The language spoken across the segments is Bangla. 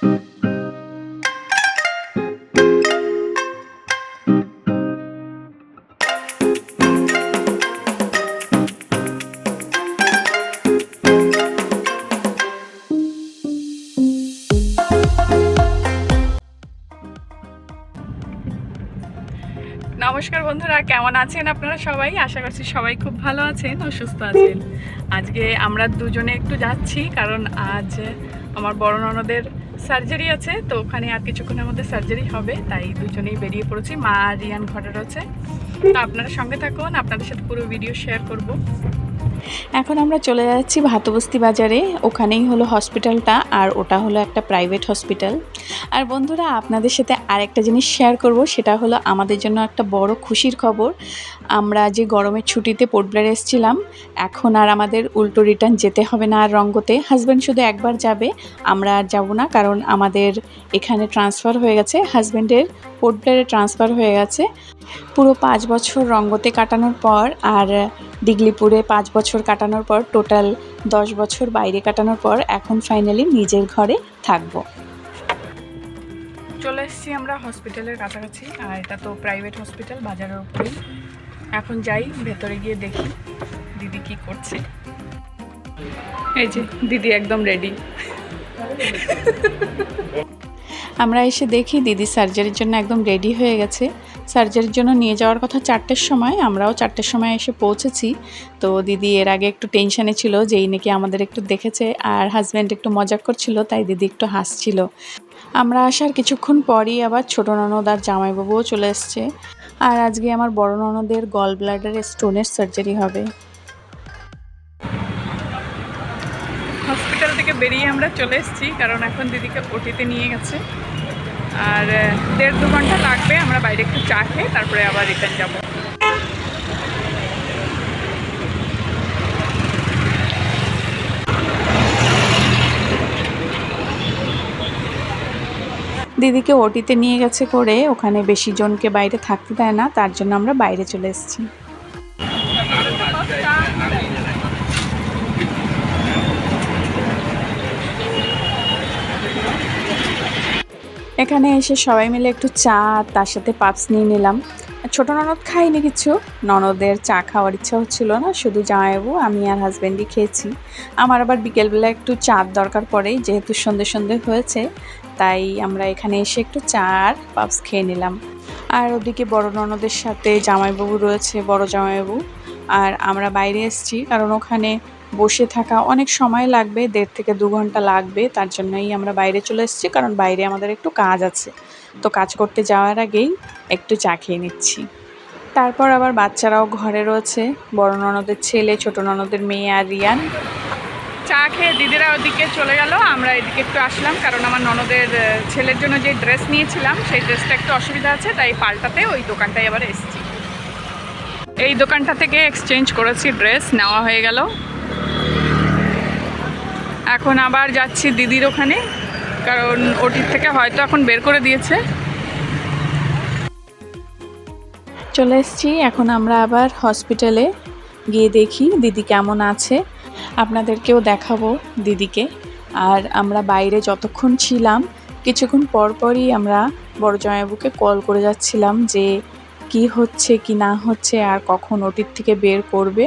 নমস্কার বন্ধুরা, কেমন আছেন আপনারা সবাই? আশা করছি সবাই খুব ভালো আছেন ও সুস্থ আছেন। আজকে আমরা দুজনে একটু যাচ্ছি, কারণ আজ আমার বড় ননদের সার্জারি আছে, তো ওখানে আর কিছুক্ষণের মধ্যে সার্জারি হবে, তাই দুজনেই বেরিয়ে পড়েছি। মা রিয়ান ঘরে রয়েছে। তো আপনারা সঙ্গে থাকুন, আপনাদের সাথে পুরো ভিডিও শেয়ার করব। এখন আমরা চলে যাচ্ছি ভাতবস্তি বাজারে। ওখানেই হলো হসপিটালটা আর ওটা হলো একটা প্রাইভেট হসপিটাল। আর বন্ধুরা, আপনাদের সাথে আরেকটা জিনিস শেয়ার করব, সেটা হলো আমাদের জন্য একটা বড় খুশির খবর। আমরা যে গরমের ছুটিতে পোর্টব্লেয়ার এসেছিলাম, এখন আর আমাদের উল্টো রিটার্ন যেতে হবে না আর রঙ্গতে। হাজব্যান্ড শুধু একবার যাবে, আমরা আর যাব না, কারণ আমাদের এখানে ট্রান্সফার হয়ে গেছে। হাজব্যান্ডের পোর্টব্লেয়ারে ট্রান্সফার হয়ে গেছে। পুরো পাঁচ বছর রঙ্গতে কাটানোর পর আর ডিগলিপুরে পাঁচ বছর কাটানোর পর টোটাল দশ বছর বাইরে কাটানোর পর এখন ফাইনালি নিজের ঘরে থাকব। চলে এসেছি আমরা হসপিটালের কাছাকাছি, আর এটা তো প্রাইভেট হসপিটাল বাজারের উপরেই। এখন যাই, ভেতরে গিয়ে দেখি দিদি কি করছে। এই যে, দিদি একদম রেডি আমরা এসে দেখি দিদি সার্জারির জন্য একদম রেডি হয়ে গেছে। সার্জারির জন্য নিয়ে যাওয়ার কথা চারটের সময়, আমরাও চারটের সময় এসে পৌঁছেছি। তো দিদি এর আগে একটু টেনশানে ছিল যেই নাকি আমাদের একটু দেখেছে আর হাজব্যান্ড একটু মজা করছিল, তাই দিদি একটু হাসছিল। আমরা আসার কিছুক্ষণ পরই আবার ছোটো ননদ আর জামাইবাবুও চলে এসছে। আর আজকে আমার বড় ননদের গল ব্লাডারের স্টোনের সার্জারি হবে। বেরিয়ে আমরা চলে এসেছি, কারণ এখন দিদিকে ওটিতে নিয়ে গেছে। আর দেড় দু ঘণ্টা লাগবে, আমরা বাইরে একটু চা খেয়ে তারপরে আবার রিটার্ন যাব। দিদিকে ওটিতে নিয়ে গেছে করে, ওখানে বেশি জনকে বাইরে থাকতে দেয় না, তার জন্য আমরা বাইরে চলে এসেছি। এখানে এসে সবাই মিলে একটু চা, তার সাথে পাপস নিয়ে নিলাম। ছোট ননদ খাইনি কিছু। ননদের চা খাওয়ার ইচ্ছা হচ্ছিল না, শুধু জামাইবাবু, আমি আর হাজব্যান্ডই খেয়েছি। আমার আবার বিকেলবেলা একটু চার দরকার পড়ে যেহেতু সন্ধে সন্ধে হয়েছে, তাই আমরা এখানে এসে একটু চা আর পাপস খেয়ে নিলাম। আর ওদিকে বড় ননদের সাথে জামাইবাবু রয়েছে, বড় জামাইবাবু। আর আমরা বাইরে এসেছি, কারণ ওখানে বসে থাকা অনেক সময় লাগবে, দেড় থেকে দু ঘণ্টা লাগবে, তার জন্যই আমরা বাইরে চলে এসেছি, কারণ বাইরে আমাদের একটু কাজ আছে। তো কাজ করতে যাওয়ার আগেই একটু চা খেয়ে নিচ্ছি। তারপর আবার বাচ্চারাও ঘরে রয়েছে, বড় ননদের ছেলে, ছোট ননদের মেয়ে আর রিয়ান। চা খেয়ে দিদিরা ওদিকে চলে গেল, আমরা এদিকে একটু আসলাম, কারণ আমার ননদের ছেলের জন্য যে ড্রেস নিয়েছিলাম, সেই ড্রেসটা একটু অসুবিধা আছে, তাই পাল্টাতে ওই দোকানটায় আবার এসেছি। এই দোকানটা থেকে এক্সচেঞ্জ করেছি ড্রেস, নেওয়া হয়ে গেল। এখন আবার যাচ্ছি দিদির ওখানে, কারণ ওটির থেকে হয়তো এখন বের করে দিয়েছে। চলে এসেছি, এখন আমরা আবার হসপিটালে গিয়ে দেখি দিদি কেমন আছে। আপনাদেরকেও দেখাবো দিদিকে। আর আমরা বাইরে যতক্ষণ ছিলাম, কিছুক্ষণ পরপরই আমরা বড় জামাইবাবুকে কল করে যাচ্ছিলাম যে কি হচ্ছে, কি না হচ্ছে, আর কখন ওটির থেকে বের করবে,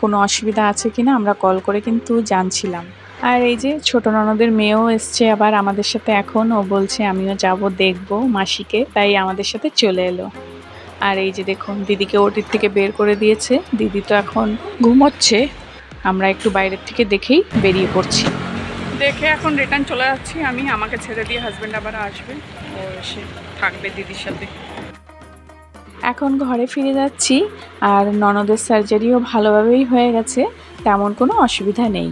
কোনো অসুবিধা আছে কি না আমরা কল করে কিন্তু জানছিলাম। আর এই যে ছোট ননদের মেয়েও এসছে আবার আমাদের সাথে এখন। ও বলছে, আমিও যাব, দেখব মাসিকে। তাই আমাদের সাথে চলে এলো। আর এই যে দেখুন, দিদিকে ওটির থেকে বের করে দিয়েছে। দিদি তো এখন ঘুমোচ্ছে। আমরা একটু বাইরের থেকে দেখেই বেরিয়ে পড়ছি। দেখে এখন রিটার্ন চলে যাচ্ছি আমি। আমাকে ছেড়ে দিয়ে হাজব্যান্ড আবার আসবে। ও এসে থাকবে দিদির সাথে। এখন ঘরে ফিরে যাচ্ছি আর ননদের সার্জারিও ভালোভাবেই হয়ে গেছে। তেমন কোনো অসুবিধা নেই।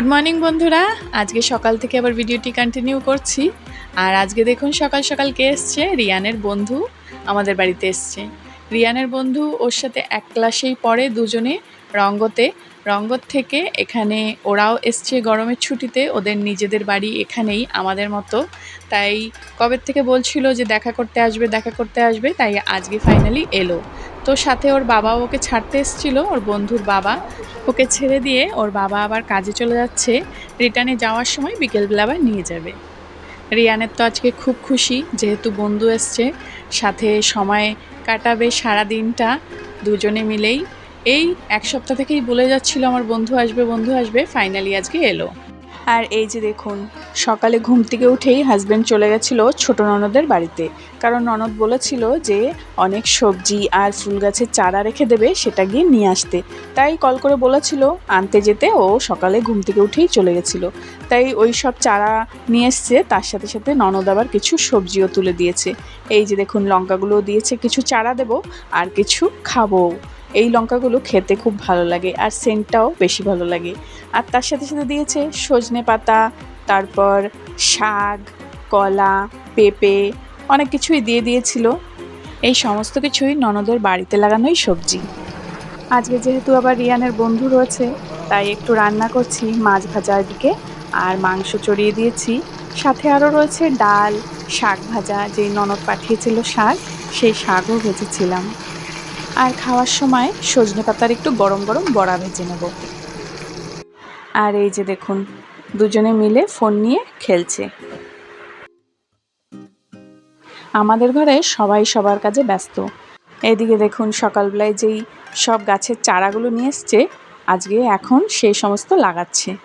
গুড মর্নিং বন্ধুরা। আজকে সকাল থেকে আবার ভিডিওটি কন্টিনিউ করছি। আর আজকে দেখুন, সকাল সকাল কে এসছে? রিয়ানের বন্ধু আমাদের বাড়িতে এসছে। রিয়ানের বন্ধু ওর সাথে এক ক্লাসেই পড়ে দুজনে রঙ্গতে। রঙ্গত থেকে এখানে ওরাও এসছে গরমের ছুটিতে, ওদের নিজেদের বাড়ি এখানেই আমাদের মতো। তাই কবে থেকে বলছিল যে দেখা করতে আসবে, দেখা করতে আসবে, তাই আজকে ফাইনালি এলো। তো সাথে ওর বাবা ওকে ছাড়তে এসেছিল, ওর বন্ধুর বাবা। ওকে ছেড়ে দিয়ে ওর বাবা আবার কাজে চলে যাচ্ছে। রিটার্নে যাওয়ার সময় বিকেলবেলা আবার নিয়ে যাবে। রিয়ানের তো আজকে খুব খুশি, যেহেতু বন্ধু এসছে। সাথে সময় কাটাবে সারা দিনটা দুজনে মিলেই। এই এক সপ্তাহ থেকেই বলে যাচ্ছিল আমার বন্ধু আসবে বন্ধু আসবে ফাইনালি আজকে এলো। আর এই যে দেখুন, সকালে ঘুম থেকে উঠেই হাজব্যান্ড চলে গেছিল ছোট ননদের বাড়িতে। কারণ ননদ বলেছিল যে অনেক সবজি আর ফুল গাছের চারা রেখে দেবে, সেটা গিয়ে নিয়ে আসতে। তাই কল করে বলেছিল আনতে যেতে, ও সকালে ঘুম থেকে উঠেই চলে গেছিল। তাই ওই সব চারা নিয়ে এসছে, তার সাথে সাথে ননদ আবার কিছু সবজিও তুলে দিয়েছে। এই যে দেখুন লঙ্কাগুলো দিয়েছে, কিছু চারা দেবো আর কিছু খাব। এই লঙ্কাগুলো খেতে খুব ভালো লাগে আর সেন্টটাও বেশি ভালো লাগে। আর তার সাথে সাথে দিয়েছে সজনে পাতা, তারপর শাক, কলা, পেঁপে, অনেক কিছুই দিয়ে দিয়েছিল। এই সমস্ত কিছুই ননদের বাড়িতে লাগানোই সবজি। আজকে যেহেতু আবার রিয়ানের বন্ধু রয়েছে, তাই একটু রান্না করছি মাছ ভাজার দিকে আর মাংস চড়িয়ে দিয়েছি। সাথে আরও রয়েছে ডাল, শাক ভাজা, যেই ননদ পাঠিয়েছিল শাক, সেই শাকও ভেজেছিলাম। আর খাওয়ার সময় সজনে পাতার একটু গরম গরম বড়া ভেজে নেব। আর এই যে দেখুন, দুজনে মিলে ফোন নিয়ে খেলছে। আমাদের ঘরে সবাই সবার কাজে ব্যস্ত। এদিকে দেখুন, সকালবেলায় যেই সব গাছের চারাগুলো নিয়ে এসছে, আজকে এখন সেই সমস্ত লাগাচ্ছে।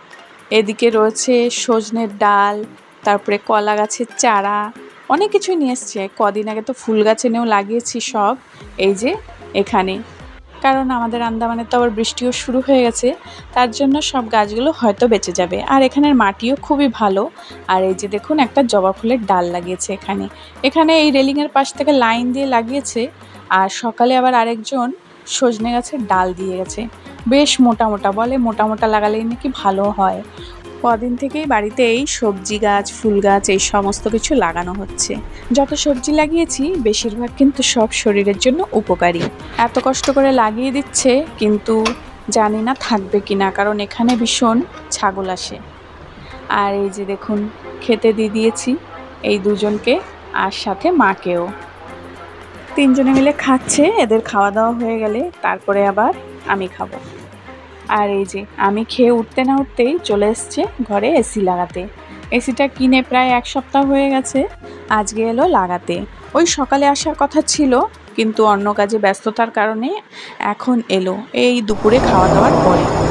এদিকে রয়েছে সজনের ডাল, তারপরে কলা গাছের চারা, অনেক কিছুই নিয়ে এসছে। কদিন আগে তো ফুল গাছ এনেও লাগিয়েছি সব। এই যে এখানে। কারণ আমাদের আন্দামানে তো আবার বৃষ্টিও শুরু হয়ে গেছে, তার জন্য সব গাছগুলো হয়তো বেঁচে যাবে। আর এখানের মাটিও খুবই ভালো। আর এই যে দেখুন, একটা জবা ফুলের ডাল লাগিয়েছে এখানে। এখানে এই রেলিংয়ের পাশ থেকে লাইন দিয়ে লাগিয়েছে, আর সকালে আবার আরেকজন সজনে গাছের ডাল দিয়ে গেছে। বেশ মোটা মোটা বলে, মোটা মোটা লাগালেই নাকি ভালো হয়। কদিন থেকেই বাড়িতে এই সবজি গাছ, ফুল গাছ, এই সমস্ত কিছু লাগানো হচ্ছে। যত সবজি লাগিয়েছি, বেশিরভাগ কিন্তু সব শরীরের জন্য উপকারী। এত কষ্ট করে লাগিয়ে দিচ্ছে, কিন্তু জানি না থাকবে কি না কারণ এখানে ভীষণ ছাগল আসে। আর এই যে দেখুন, খেতে দিয়ে দিয়েছি এই দুজনকে, আর সাথে মাকেও। তিনজনে মিলে খাচ্ছে, এদের খাওয়া দাওয়া হয়ে গেলে, তারপরে আবার আমি খাব। আর এই যে, আমি খেয়ে উঠতে না উঠতেই চলে এসছে ঘরে এসি লাগাতে। এসিটা কিনে প্রায় এক সপ্তাহ হয়ে গেছে, আজকে এলো লাগাতে। ওই সকালে আসার কথা ছিল, কিন্তু অন্য কাজে ব্যস্ততার কারণে এখন এলো, এই দুপুরে খাওয়া দাওয়ার পরে।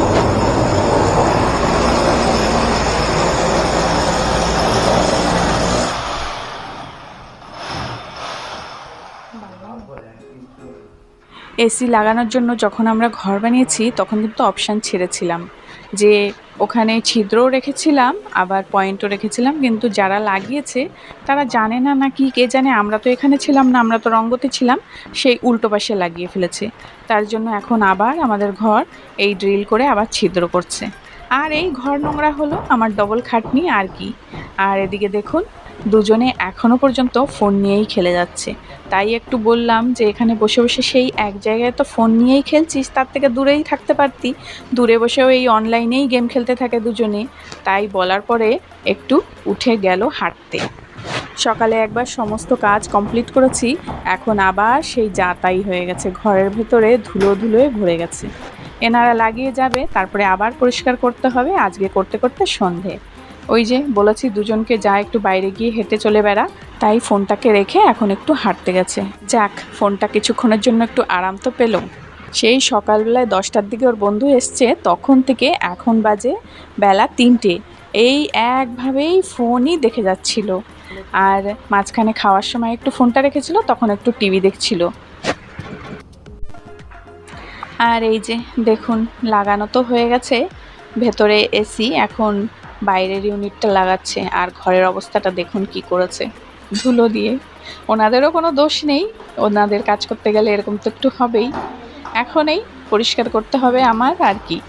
এসি লাগানোর জন্য যখন আমরা ঘর বানিয়েছি, তখন কিন্তু অপশান ছেড়েছিলাম। যে ওখানে ছিদ্রও রেখেছিলাম, আবার পয়েন্টও রেখেছিলাম, কিন্তু যারা লাগিয়েছে, তারা জানে না না কি কে জানে, আমরা তো এখানে ছিলাম না, আমরা তো রঙ্গতে ছিলাম সেই উল্টো পাশে লাগিয়ে ফেলেছে। তার জন্য এখন আবার আমাদের ঘর এই ড্রিল করে আবার ছিদ্র করছে। আর এই ঘর নোংরা হলো, আমার ডবল খাটনি, আর কি। আর এদিকে দেখুন দুজনে এখনও পর্যন্ত ফোন নিয়েই খেলে যাচ্ছে। তাই একটু বললাম যে এখানে বসে বসে সেই এক জায়গায় তো ফোন নিয়েই খেলছিস, তার থেকে দূরেই থাকতে পারতি। দূরে বসেও এই অনলাইনেই গেম খেলতে থাকে দুজনে। তাই বলার পরে একটু উঠে গেল হাঁটতে। সকালে একবার সমস্ত কাজ কমপ্লিট করেছি, এখন আবার সেই যাতাই হয়ে গেছে। ঘরের ভেতরে ধুলো ধুলোয় ভরে গেছে। এনারা লাগিয়ে যাবে, তারপরে আবার পরিষ্কার করতে হবে, আজকে করতে করতে সন্ধে। ওই যে বলেছি দুজনকে যা একটু বাইরে গিয়ে হেঁটে চলে বেড়া, তাই ফোনটাকে রেখে এখন একটু হাঁটতে গেছে। যাক, ফোনটা কিছুক্ষণের জন্য একটু আরাম তো পেল। সেই সকালবেলায় দশটার দিকে ওর বন্ধু এসছে, তখন থেকে এখন বাজে বেলা তিনটে। এই একভাবেই ফোনই দেখে যাচ্ছিল। আর মাঝখানে খাওয়ার সময় একটু ফোনটা রেখেছিল, তখন একটু টিভি দেখছিল। আর এই যে দেখুন, লাগানো তো হয়ে গেছে। ভেতরে এসি, এখন বাইরের ইউনিটটা লাগাচ্ছে আর ঘরের অবস্থাটা দেখুন কি করেছে। ধুলো দিয়ে। ওনাদেরও কোনো দোষ নেই। ওনাদের কাজ করতে গেলে এরকম তো একটু হবেই। এখনই পরিষ্কার করতে হবে আমার আর কি।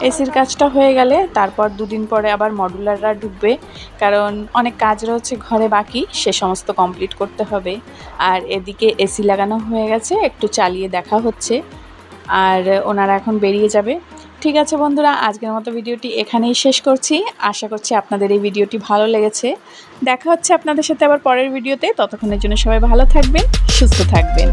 এসির কাজটা হয়ে গেলে তারপর দুদিন পরে আবার মডুলাররা ঢুকবে। কারণ অনেক কাজ রয়েছে ঘরে বাকি, সে সমস্ত কমপ্লিট করতে হবে। আর এদিকে এসি লাগানো হয়ে গেছে, একটু চালিয়ে দেখা হচ্ছে। আর ওনারা এখন বেরিয়ে যাবে। ঠিক আছে বন্ধুরা, আজকের মতো ভিডিওটি এখানেই শেষ করছি। আশা করছি আপনাদের এই ভিডিওটি ভালো লেগেছে। দেখা হচ্ছে আপনাদের সাথে আবার পরের ভিডিওতে। ততক্ষণের জন্য সবাই ভালো থাকবেন, সুস্থ থাকবেন।